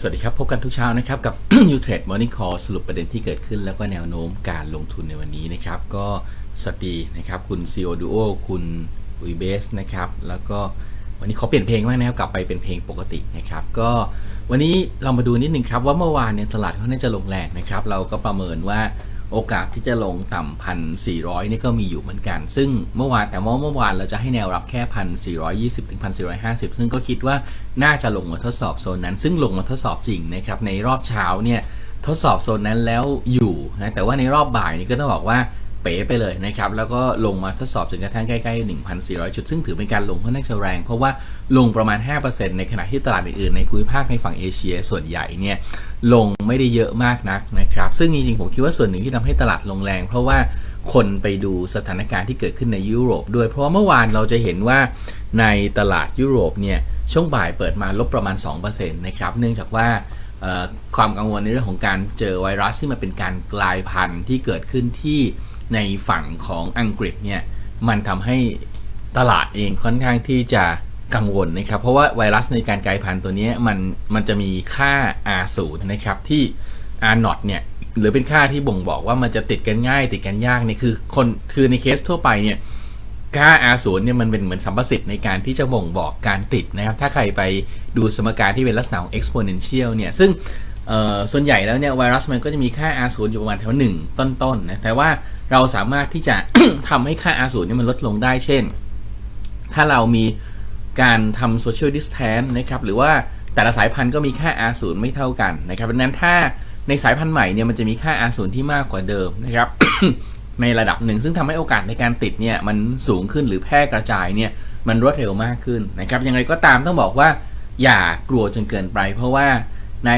สวัสดีครับ พบกันทุกเช้านะครับกับ u t r a d e Morning Call สรุปประเด็นที่เกิดขึ้น แล้วก็แนวโน้มการลงทุนในวันนี้นะครับ ก็สวัสดีนะครับคุณ c ีโอดูโอคุณอุยเบสนะครับ แล้วก็วันนี้ขอเปลี่ยนเพลงบ้างนะครับกลับไปเป็นเพลงปกตินะครับ ก็วันนี้เรามาดูนิดนึงครับว่าเมื่อวานเนี่ยตลาดเขาน่าจะลงแรงนะครับ เราก็ประเมินว่า โอกาสที่จะลงต่ำพันสี่ร้อยนี่ก็มีอยู่เหมือนกัน ซึ่งเมื่อวานแต่ว่าเมื่อวานเราจะให้แนวรับแค่พันสี่ร้อยยี่สิบถึงพันสี่ร้อยห้าสิบซึ่งก็คิดว่าน่าจะลงมาทดสอบโซนนั้น ซึ่งลงมาทดสอบจริงนะครับในรอบเช้าเนี่ยทดสอบโซนนั้นแล้วอยู่นะแต่ว่าในรอบบ่ายนี่ก็ต้องบอกว่า ป๋ไปเลยนะครับ แล้วก็ลงมาทดสอบจนกระทั่งใกล้ๆ 1,400 จุด ซึ่งถือเป็นการลงค่อนข้างแรง เพราะว่าลงประมาณ 5%ในขณะที่ตลาดอื่นๆ ในภูมิภาคในฝั่งเอเชีย ส่วนใหญ่เนี่ยลงไม่ได้เยอะมากนักนะครับ ซึ่งจริงๆ ผมคิดว่าส่วนหนึ่งที่ทำให้ตลาดลงแรง เพราะว่าคนไปดูสถานการณ์ที่เกิดขึ้นในยุโรป ด้วย เพราะเมื่อวานเราจะเห็นว่าในตลาดยุโรปเนี่ยช่วงบ่ายเปิดมาลบประมาณ2%นะครับ เนื่องจากว่าความกังวลในเรื่องของการเจอไวรัสที่มันเป็นการกลายพันธุ์ที่เกิดขึ้นที่ ในฝั่งของอังกฤษเนี่ยมันทำให้ตลาดเองค่อนข้างที่จะกังวลนะครับ เพราะว่าไวรัสในการกลายพันธุ์ตัวนี้มันมันจะมีค่า R0 นะครับที่ R 0 เนี่ยหรือเป็นค่าที่บ่งบอกว่ามันจะติดกันง่ายติดกันยากเนี่ยคือคนคือในเคสทั่วไปเนี่ยค่า R0 เนี่ยมันเป็นเหมือนสัมประสิทธิ์ในการที่จะบ่งบอกการติดนะครับ ถ้าใครไปดูสมการที่เป็นลักษณะของ exponential เนี่ยซึ่งส่วนใหญ่แล้วเนี่ยไวรัสมันก็จะมีค่า R0 อยู่ประมาณแถว1ต้นๆนนะแต่ว่า เราสามารถที่จะทำให้ค่า R0 นี่มันลดลงได้ เช่น ถ้าเรามีการทำ social distance นะครับ หรือว่าแต่ละสายพันธุ์ก็มีค่า R0 ไม่เท่ากันนะครับดังนั้นถ้าในสายพันธุ์ใหม่เนี่ยมันจะมีค่า R0 ที่มากกว่าเดิมนะครับ ในระดับหนึ่ง ซึ่งทำให้โอกาสในการติดเนี่ยมันสูงขึ้นหรือแพร่กระจายเนี่ยมันรวดเร็วมากขึ้นนะครับยังไงก็ตามต้องบอกว่าอย่ากลัวจนเกินไป เพราะว่าใน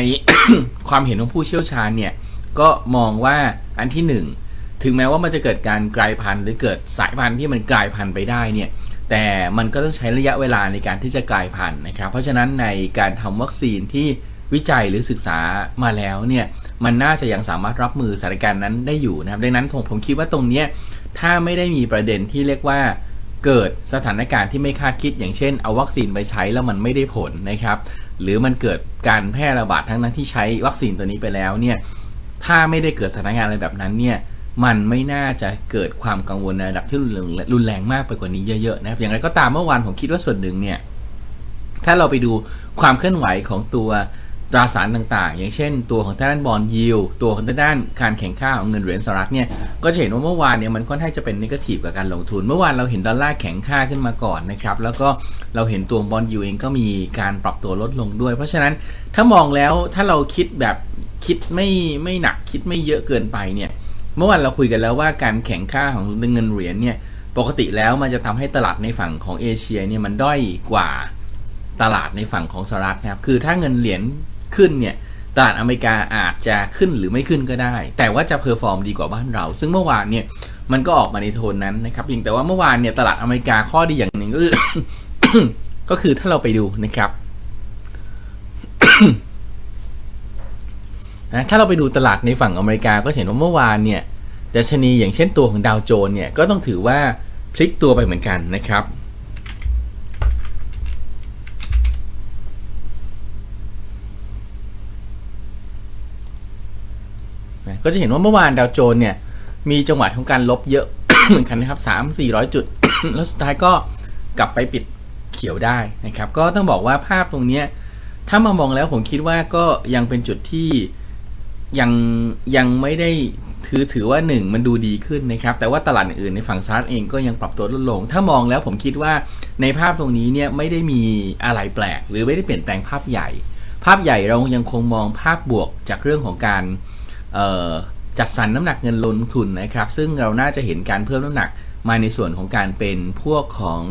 ความเห็นของผู้เชี่ยวชาญเนี่ยก็มองว่าอันที่ 1 ถึงแม้ว่ามันจะเกิดการกลายพันธุ์หรือเกิดสายพันธุ์ที่มันกลายพันธุ์ไปได้เนี่ยแต่มันก็ต้องใช้ระยะเวลาในการที่จะกลายพันธุ์นะครับ เพราะฉะนั้นในการทำวัคซีนที่วิจัยหรือศึกษามาแล้วเนี่ยมันน่าจะยังสามารถรับมือสถานการณ์นั้นได้อยู่นะครับดังนั้นผมผมคิดว่าตรงนี้ถ้าไม่ได้มีประเด็นที่เรียกว่าเกิดสถานการณ์ที่ไม่คาดคิด อย่างเช่น เอาวัคซีนไปใช้แล้วมันไม่ได้ผลนะครับ หรือมันเกิดการแพร่ระบาดทั้งนั้นที่ใช้วัคซีนตัวนี้ไปแล้วเนี่ยถ้าไม่ได้เกิดสถานการณ์อะไรแบบนั้นเนี่ย มันไม่น่าจะเกิดความกังวลในระดับที่รุนแรงมากไปกว่านี้เยอะๆนะครับอย่างไรก็ตามเมื่อวานผมคิดว่าส่วนหนึ่งเนี่ยถ้าเราไปดูความเคลื่อนไหวของตัวตราสารต่างๆ อย่างเช่น ตัวของด้านบอลยิวตัวของด้านการแข่งข้าของเงินเหรียญสหรัฐเนี่ยก็จะเห็นว่าเมื่อวานเนี่ยมันค่อนข้างจะเป็นนิเกทีฟกับการลงทุน เมื่อวานเราเห็นดอลลาร์แข็งค่าขึ้นมาก่อนนะครับแล้วก็เราเห็นตัวบอลยิวเองก็มีการปรับตัวลดลงด้วย เพราะฉะนั้นถ้ามองแล้วถ้าเราคิดแบบคิดไม่ไม่หนักคิดไม่เยอะเกินไปเนี่ย เมื่อวานเราคุยกันแล้วว่าการแข่งค่าของเงินเหรียญเนี่ยปกติแล้วมันจะทำให้ตลาดในฝั่งของเอเชียเนี่ยมันด้อยกว่าตลาดในฝั่งของสหรัฐนะครับคือถ้าเงินเหรียญขึ้นเนี่ยตลาดอเมริกาอาจจะขึ้นหรือไม่ขึ้นก็ได้ แต่ว่าจะเพอร์ฟอร์มดีกว่าบ้านเรา ซึ่งเมื่อวานเนี่ยมันก็ออกมาในโทนนั้นนะครับเพียงแต่ว่าเมื่อวานเนี่ยตลาดอเมริกาข้อดีอย่างหนึ่งก็คือก็คือถ้าเราไปดูนะครับ นะถ้าเราไปดูตลาดในฝั่งอเมริกาก็เห็นว่าเมื่อวานเนี่ยดัชนีอย่างเช่นตัวของดาวโจนเนี่ยก็ต้องถือว่าพลิกตัวไปเหมือนกันนะครับก็จะเห็นว่าเมื่อวานดาวโจนเนี่ยมีจังหวะของการลบเยอะเหมือนกันนะครับสามสี่ร้อยจุด แล้วสุดท้ายก็กลับไปปิดเขียวได้นะครับ ก็ต้องบอกว่าภาพตรงนี้ถ้ามามองแล้วผมคิดว่าก็ยังเป็นจุดที่ ยังยังไม่ได้ถือถือว่า 1 มันดูดีขึ้นนะครับ แต่ว่าตลาดอื่นในฝั่งสหรัฐเองก็ยังปรับตัวลดลง ถ้ามองแล้วผมคิดว่าในภาพตรงนี้เนี่ยไม่ได้มีอะไรแปลก หรือไม่ได้เปลี่ยนแปลงภาพใหญ่ ภาพใหญ่เรายังคงมองภาพบวกจากเรื่องของการจัดสรรน้ำหนักเงินลงทุนนะครับ ซึ่งเราน่าจะเห็นการเพิ่มน้ำหนักมาในส่วนของการเป็นพวกของ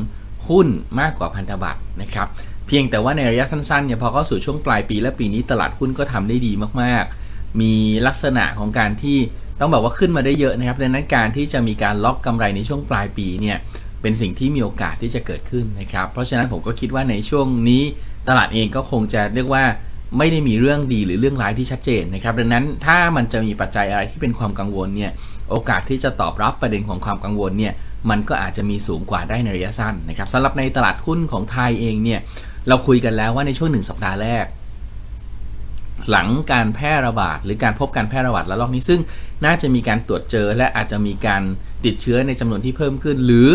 หุ้นมากกว่าพันธบัตรนะครับ เพียงแต่ว่าในระยะสั้นๆเนี่ยพอเข้าสู่ช่วงปลายปีและปีนี้ตลาดหุ้นก็ทำได้ดีมากๆ มีลักษณะของการที่ต้องบอกว่าขึ้นมาได้เยอะนะครับดังนั้นการที่จะมีการล็อกกำไรในช่วงปลายปีเนี่ยเป็นสิ่งที่มีโอกาสที่จะเกิดขึ้นนะครับ เพราะฉะนั้นผมก็คิดว่าในช่วงนี้ตลาดเองก็คงจะเรียกว่าไม่ได้มีเรื่องดีหรือเรื่องร้ายที่ชัดเจนนะครับ ดังนั้นถ้ามันจะมีปัจจัยอะไรที่เป็นความกังวลเนี่ยโอกาสที่จะตอบรับประเด็นของความกังวลเนี่ยมันก็อาจจะมีสูงกว่าได้ในระยะสั้นนะครับสำหรับในตลาดหุ้นของไทยเองเนี่ยเราคุยกันแล้วว่าในช่วงหนึ่งสัปดาห์แรก หลังการแพร่ระบาด หรือการพบการแพร่ระบาดระลอกนี้ซึ่งน่าจะมีการตรวจเจอ และอาจจะมีการติดเชื้อในจำนวนที่เพิ่มขึ้น หรือ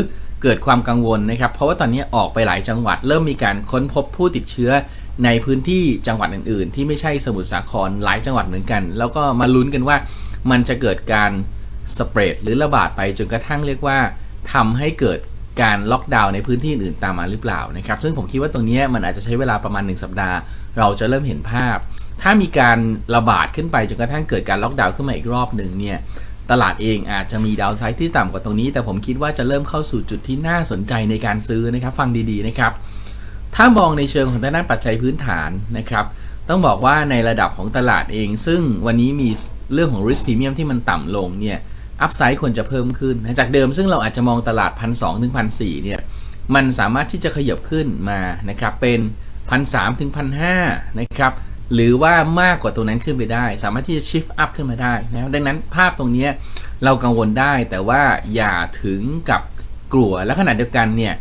เกิดความกังวลนะครับ เพราะว่าตอนนี้ออกไปหลายจังหวัด เริ่มมีการค้นพบผู้ติดเชื้อในพื้นที่จังหวัดอื่น ๆ ที่ไม่ใช่สมุทรสาครหลายจังหวัดเหมือนกัน แล้วก็มาลุ้นกันว่ามันจะเกิดการสเปรดหรือระบาดไปจนกระทั่งเรียกว่าทำให้เกิดการล็อกดาวน์ในพื้นที่อื่นตามมาหรือเปล่านะครับ ซึ่งผมคิดว่าตรงนี้มันอาจจะใช้เวลาประมาณ 1 สัปดาห์ เราจะเริ่มเห็นภาพ ถ้ามีการระบาดขึ้นไปจนกระทั่งเกิดการล็อกดาวน์ขึ้นมาอีกรอบหนึ่งเนี่ยตลาดเองอาจจะมีดาวไซด์ที่ต่ำกว่าตรงนี้ แต่ผมคิดว่าจะเริ่มเข้าสู่จุดที่น่าสนใจในการซื้อนะครับ ฟังดีๆนะครับ ถ้ามองในเชิงของด้านปัจจัยพื้นฐานนะครับ ต้องบอกว่าในระดับของตลาดเอง ซึ่งวันนี้มีเรื่องของ risk premium ที่มันต่ำลงเนี่ยอัพไซด์ควรจะเพิ่มขึ้น จากเดิมซึ่งเราอาจจะมองตลาด 1 2 0 0ถึง1,400เนี่ยมันสามารถที่จะขยับขึ้นมานะครับเป็น 1,300ถึง1,500นะครับ หรือว่ามากกว่าตัวนั้นขึ้นไปได้ สามารถที่จะ shift up ขึ้นมาได้นะดังนั้นภาพตรงนี้เรากังวลได้แต่ว่าอย่าถึงกับกลัวและขณะเดียวกันเนี่ย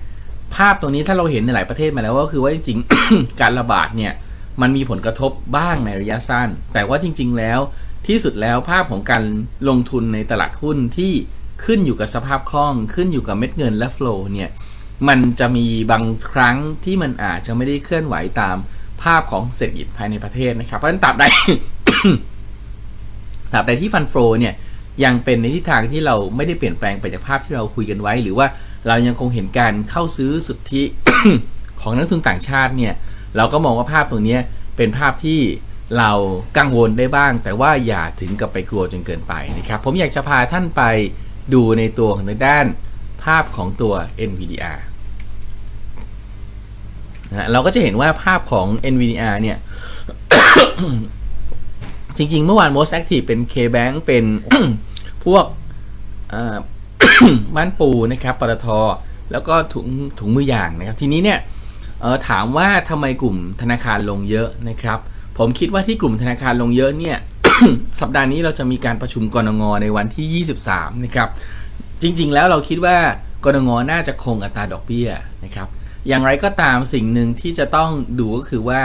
ภาพตรงนี้ถ้าเราเห็นในหลายประเทศมาแล้วก็คือว่าจริงๆ การระบาดเนี่ยมันมีผลกระทบบ้างในระยะสั้น แต่ว่าจริง ๆ แล้วที่สุดแล้วภาพของการลงทุนในตลาดหุ้นที่ขึ้นอยู่กับสภาพคล่อง ขึ้นอยู่กับเม็ดเงินและโฟลเนี่ยมันจะมีบางครั้งที่มันอาจจะไม่ได้เคลื่อนไหวตาม ภาพของเศรษฐกิจภายในประเทศนะครับ เพราะฉะนั้นตราบใดตราบใดที่ฟันโฟเนี่ยยังเป็นในทิศทางที่เราไม่ได้เปลี่ยนแปลงไปจากภาพที่เราคุยกันไว้ หรือว่าเรายังคงเห็นการเข้าซื้อสุทธิของนักทุนต่างชาติเนี่ยเราก็มองว่าภาพตรงนี้เป็นภาพที่เรากังวลได้บ้าง แต่ว่าอย่าถึงกับไปกลัวจนเกินไปนะครับ ผมอยากจะพาท่านไปดูในตัวของทางด้านภาพของตัว NVDR นะเราก็จะเห็นว่าภาพของ NVDR เนี่ย จริง ๆ เมื่อวาน most active เป็น KBank เป็นพวกบ้านปูนะครับปตทแล้วก็ถุงถุงมือยางนะครับ ทีนี้เนี่ยถามว่าทำไมกลุ่มธนาคารลงเยอะนะครับ ผมคิดว่าที่กลุ่มธนาคารลงเยอะเนี่ยสัปดาห์นี้เราจะมีการประชุมกรงงในวันที่ 23 นะครับ จริง ๆ แล้วเราคิดว่ากรงงน่าจะคงอัตราดอกเบี้ยนะครับ อย่างไรก็ตามสิ่งหนึ่งที่จะต้องดูก็คือว่า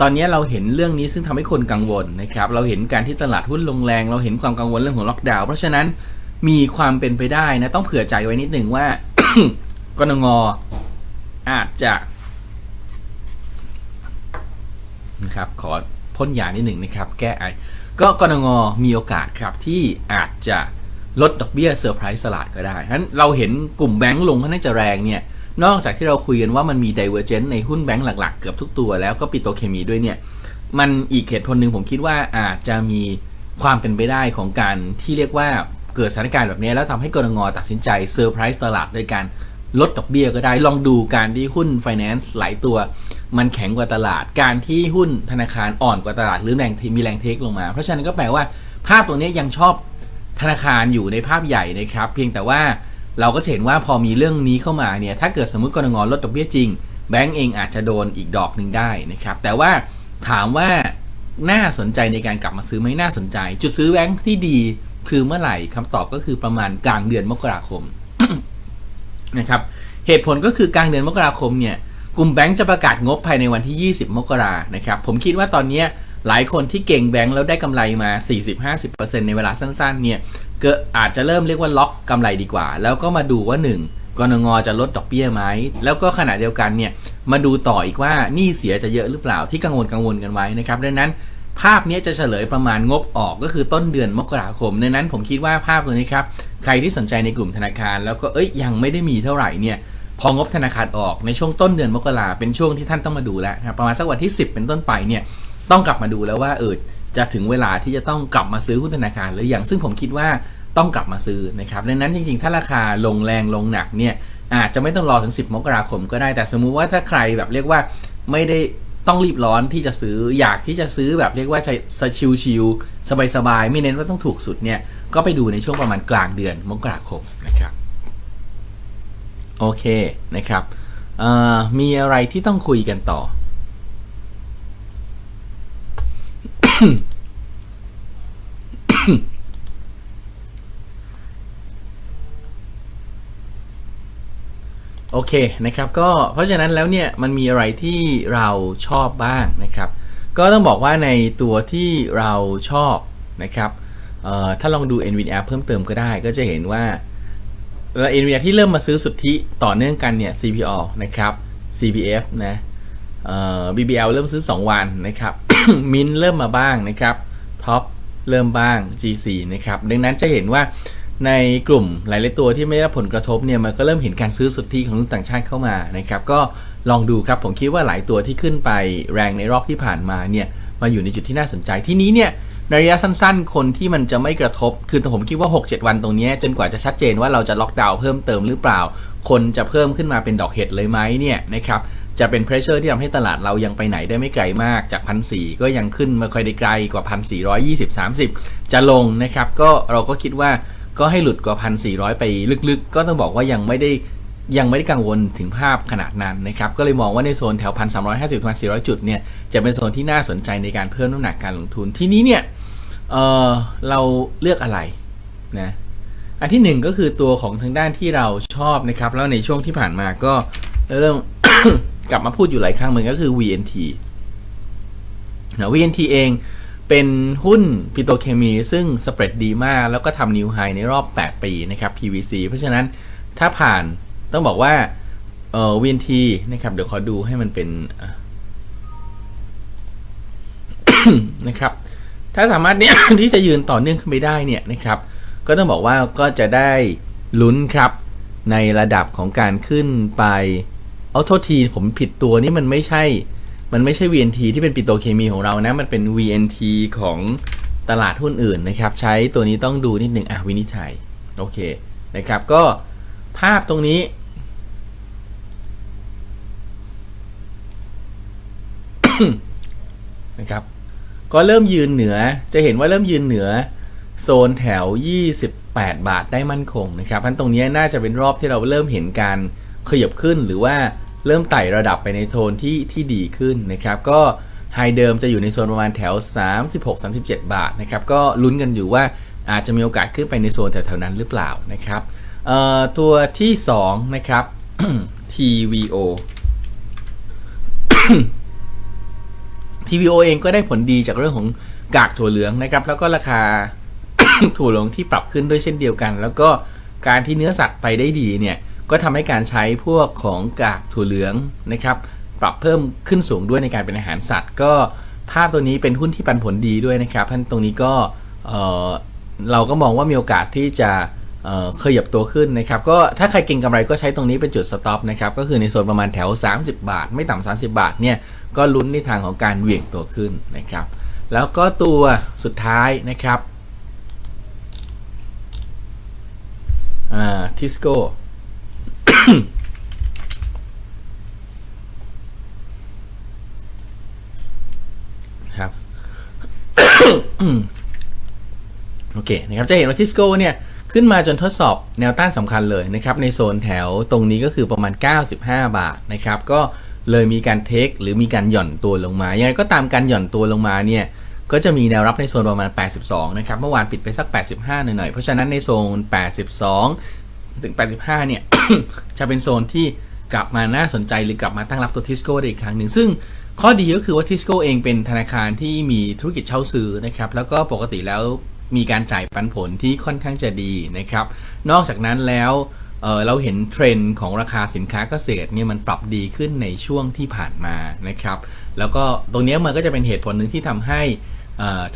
ตอนนี้เราเห็นเรื่องนี้ซึ่งทำให้คนกังวลนะครับ เราเห็นการที่ตลาดหุ้นลงแรง เราเห็นความกังวลเรื่องของล็อกดาวน์เพราะฉะนั้นมีความเป็นไปได้นะต้องเผื่อใจไว้นิดหนึ่งว่ากรงอาจจะนะครับขอพ่นยานิดหนึ่งนะครับ แก้ไอก็กรงงมีโอกาสครับที่อาจจะลดดอกเบี้ยเซอร์ไพรส์ตลาดก็ได้ฉะนั้นเราเห็นกลุ่มแบงก์ลงค่อนข้างจะแรงเนี่ย นอกจากที่เราคุยกันว่ามันมีดิเวอร์เจนต์ในหุ้นแบงก์หลักๆ เกือบทุกตัวแล้วก็ปิโตเคมีด้วยเนี่ย มันอีกเหตุผลหนึ่งผมคิดว่าอาจจะมีความเป็นไปได้ของการที่เรียกว่าเกิดสถานการณ์แบบนี้แล้วทำให้กรงตัดสินใจเซอร์ไพรส์ตลาดโดยการลดดอกเบี้ยก็ได้ ลองดูการที่หุ้นไฟแนนซ์หลายตัว มันแข็งกว่าตลาด การที่หุ้นธนาคารอ่อนกว่าตลาด หรือแรงมีแรงเทคลงมา เพราะฉะนั้นก็แปลว่าภาพตรงนี้ยังชอบธนาคารอยู่ในภาพใหญ่นะครับ เพียงแต่ว่า เราก็เห็นว่าพอมีเรื่องนี้เข้ามาเนี่ยถ้าเกิดสมมติกรงลดดอกเบี้ยจริง แบงก์เองอาจจะโดนอีกดอกหนึ่งได้นะครับแต่ว่าถามว่าน่าสนใจในการกลับมาซื้อไหมน่าสนใจ จุดซื้อแบงก์ที่ดีคือเมื่อไหร่คำตอบก็คือประมาณกลางเดือนมกราคมนะครับเหตุผลก็คือกลางเดือนมกราคมเนี่ยกลุ่มแบงก์จะประกาศงบภายในวันที่ 20 มกรานะครับผมคิดว่าตอนนี้ หลายคนที่เก่งแบงก์แล้วได้กำไรมา 40-50%ในเวลาสั้นๆ เนี่ยก็อาจจะเริ่มเรียกว่าล็อกกำไรดีกว่า แล้วก็มาดูว่า 1กรงงจะลดดอกเบี้ยไหมแล้วก็ขณะเดียวกันเนี่ยมาดูต่ออีกว่าหนี้เสียจะเยอะหรือเปล่าที่กังวลกังวลกันไว้นะครับดังนั้นภาพนี้จะเฉลยประมาณงบออกก็คือต้นเดือนมกราคมดังนั้นผมคิดว่าภาพตัวนี้ครับ ใครที่สนใจในกลุ่มธนาคาร แล้วก็เอ้ยยังไม่ได้มีเท่าไหร่เนี่ย พองบธนาคารออกในช่วงต้นเดือนมกราเป็นช่วงที่ท่านต้องมาดูแล้วครับประมาณสักวันที่ 10 เป็นต้นไปเนี่ย ต้องกลับมาดูแล้วว่าเออจะถึงเวลาที่จะต้องกลับมาซื้อหุ้นธนาคารหรืออย่างซึ่งผมคิดว่าต้องกลับมาซื้อนะครับดังนั้นจริงๆ ถ้าราคาลงแรงลงหนักเนี่ยอาจจะไม่ต้องรอถึง 10 มกราคมก็ได้แต่สมมุติว่าถ้าใครแบบเรียกว่าไม่ได้ต้องรีบร้อนที่จะซื้ออยากที่จะซื้อแบบเรียกว่าใช้ชิลๆสบายๆ ไม่เน้นว่าต้องถูกสุดเนี่ย ก็ไปดูในช่วงประมาณกลางเดือนมกราคมนะครับ โอเคนะครับมีอะไรที่ต้องคุยกันต่อ โอเคนะครับก็เพราะฉะนั้นแล้วเนี่ยมันมีอะไรที่เราชอบบ้างนะครับ ก็ต้องบอกว่าในตัวที่เราชอบนะครับถ้าลองดู NVIDIA เพิ่มเติมก็ได้ก็จะเห็นว่าแล้ว NVR ที่เริ่มมาซื้อสุทธิต่อเนื่องกันเนี่ย CPO นะครับ CPF นะ BBL เริ่มซื้อ 2 วันนะครับ มินเริ่มมาบ้างนะครับท็อปเริ่มบ้าง GC นะครับ ดังนั้นจะเห็นว่าในกลุ่มหลาย ๆ ตัวที่ไม่ได้รับผลกระทบเนี่ยมันก็เริ่มเห็นการซื้อสุทธิของนักต่างชาติเข้ามานะครับก็ลองดูครับผมคิดว่าหลายตัวที่ขึ้นไปแรงในรอบที่ผ่านมาเนี่ยมาอยู่ในจุดที่น่าสนใจที่นี้เนี่ยในระยะสั้น ๆ คนที่มันจะไม่กระทบ คือผมคิดว่า 6-7 วันตรงนี้จนกว่าจะชัดเจนว่าเราจะล็อกดาวน์เพิ่มเติมหรือเปล่า คนจะเพิ่มขึ้นมาเป็นดอกเห็ดเลยไหมเนี่ยนะครับ จะเป็นเพรสเชอร์ที่ทำให้ตลาดเรายังไปไหนได้ไม่ไกลมากจากพันสก็ยังขึ้นมาค่อยได้ไกลกว่าพันสี่ร้อยยี่สิบสามสิบจะลงนะครับ ก็เราก็คิดว่าก็ให้หลุดกว่าพันสี่ร้อยไปลึกๆ ก็ต้องบอกว่ายังไม่ได้ยังไม่ได้กังวลถึงภาพขนาดนั้นนะครับ ก็เลยมองว่าในโซนแถวพันสามร้อยห้าสิบพันสี่ร้อยจุดเนี่ยจะเป็นโซนที่น่าสนใจในการเพิ่มน้ำหนักการลงทุนที่นี้เนี่ยเออเราเลือกอะไรนะอันที่หนึ่งก็คือตัวของทางด้านที่เราชอบนะครับ แล้วในช่วงที่ผ่านมาก็เริ่ม กลับมาพูดอยู่หลายครั้งเหมือนก็คือ VNT นะ VNT เองเป็นหุ้นปิโตเคมีซึ่งสเปรดดีมาก แล้วก็ทำนิวไฮในรอบ 8 ปีนะครับ PVC เพราะฉะนั้นถ้าผ่านต้องบอกว่าเอ่อ VNT นะครับ เดี๋ยวขอดูให้มันเป็นนะครับ ถ้าสามารถเนี่ยที่จะยืนต่อเนื่องขึ้นไปได้เนี่ยนะครับ ก็ต้องบอกว่าก็จะได้ลุ้นครับในระดับของการขึ้นไป เอาโทษทีผมผิดตัวนี่มันไม่ใช่ มันไม่ใช่ VNT ที่เป็นปิโตรเคมีของเรานะ มันเป็น VNT ของตลาดหุ้นอื่นนะครับ ใช้ตัวนี้ต้องดูนิดหนึ่งอะวินิจฉัยโอเคนะครับก็ภาพตรงนี้ นะครับ ก็เริ่มยืนเหนือจะเห็นว่าเริ่มยืนเหนือ โซนแถว 28 บาทได้มั่นคงนะครับพันตรงนี้น่าจะเป็นรอบที่เราเริ่มเห็นการ ขยับขึ้นหรือว่าเริ่มไต่ระดับไปในโซนที่ที่ดีขึ้นนะครับ ก็ไฮเดิมจะอยู่ในโซนประมาณแถว 36-37 บาทนะครับ ก็ลุ้นกันอยู่ว่าอาจจะมีโอกาสขึ้นไปในโซนแถวๆนั้นหรือเปล่านะครับตัวที่ 2 นะครับ TVO TVO เองก็ได้ผลดีจากเรื่องของกากถั่วเหลืองนะครับ แล้วก็ราคาถั่วเหลืองที่ปรับขึ้นด้วยเช่นเดียวกัน แล้วก็การที่เนื้อสัตว์ไปได้ดีเนี่ย ก็ทำให้การใช้พวกของกากถั่วเหลืองนะครับ ปรับเพิ่มขึ้นสูงด้วยในการเป็นอาหารสัตว์ ก็ภาพตัวนี้เป็นหุ้นที่ปันผลดีด้วยนะครับท่านตรงนี้ก็เออเราก็มองว่ามีโอกาสที่จะเอ่อขยับตัวขึ้นนะครับ ก็ถ้าใครเก่งกำไรก็ใช้ตรงนี้เป็นจุดสต็อปนะครับ ก็คือในโซนประมาณแถว 30 บาท ไม่ต่ำ30 บาทเนี่ยก็ลุ้นในทางของการเหวี่ยงตัวขึ้นนะครับ แล้วก็ตัวสุดท้ายนะครับอ่าทิสโก้ ครับ โอเคนะครับ จะเห็นว่าทิสโก้เนี่ย ขึ้นมาจนทดสอบแนวต้านสำคัญเลยนะครับ ในโซนแถวตรงนี้ก็คือประมาณ 95 บาทนะครับ ก็เลยมีการเทคหรือมีการหย่อนตัวลงมา ยังไงก็ตามการหย่อนตัวลงมาเนี่ย ก็จะมีแนวรับในโซนประมาณ 82 นะครับ เมื่อวานปิดไปสัก 85 หน่อยๆ เพราะฉะนั้นในโซน 82 ถึง 85 เนี่ย จะเป็นโซนที่กลับมาน่าสนใจหรือกลับมาตั้งรับตัวทิสโก้ได้อีกครั้งหนึ่ง ซึ่งข้อดีก็คือว่าทิสโก้เองเป็นธนาคารที่มีธุรกิจเช่าซื้อนะครับ แล้วก็ปกติแล้วมีการจ่ายปันผลที่ค่อนข้างจะดีนะครับ นอกจากนั้นแล้วเเราเห็นเทรนด์ของราคาสินค้าเกษตรเนี่ยมันปรับดีขึ้นในช่วงที่ผ่านมานะครับ แล้วก็ตรงนี้มันก็จะเป็นเหตุผลหนึ่งที่ทำให้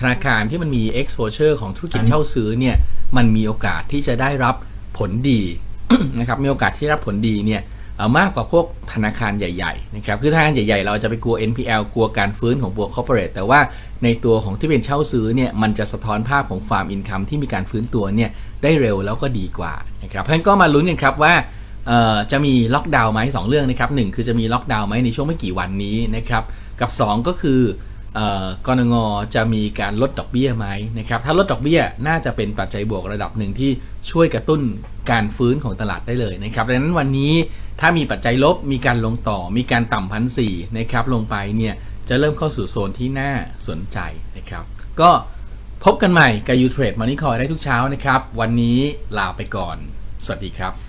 ธนาคารที่มันมี exposure ของธุรกิจเช่าซื้อเนี่ยมันมีโอกาสที่จะได้รับ ผลดีนะครับมีโอกาสที่รับผลดีเนี่ยมากกว่าพวกธนาคารใหญ่ๆนะครับคือธนาคารใหญ่ๆ เราจะไปกลัว NPL กลัวการฟื้นของพวก corporate แต่ว่าในตัวของที่เป็นเช่าซื้อเนี่ยมันจะสะท้อนภาพของ farm income ที่มีการฟื้นตัวเนี่ยได้เร็วแล้วก็ดีกว่านะครับเพราะฉะนั้นก็มาลุ้นกันครับว่าจะมีล็อกดาวน์ไหมสองเรื่องนะครับหนึ่งคือจะมีล็อกดาวน์ไหมในช่วงไม่กี่วันนี้นะครับกับสองก็คือ กรงงจะมีการลดดอกเบี้ยไหมนะครับถ้าลดดอกเบี้ยน่าจะเป็นปัจจัยบวกระดับหนึ่งที่ช่วยกระตุ้นการฟื้นของตลาดได้เลยนะครับดังนั้นวันนี้ถ้ามีปัจจัยลบมีการลงต่อมีการต่ำพันสี่นะครับลงไปเนี่ยจะเริ่มเข้าสู่โซนที่น่าสนใจนะครับก็พบกันใหม่กับ U Trade Money Call ได้ทุกเช้านะครับ วันนี้ลาไปก่อน สวัสดีครับ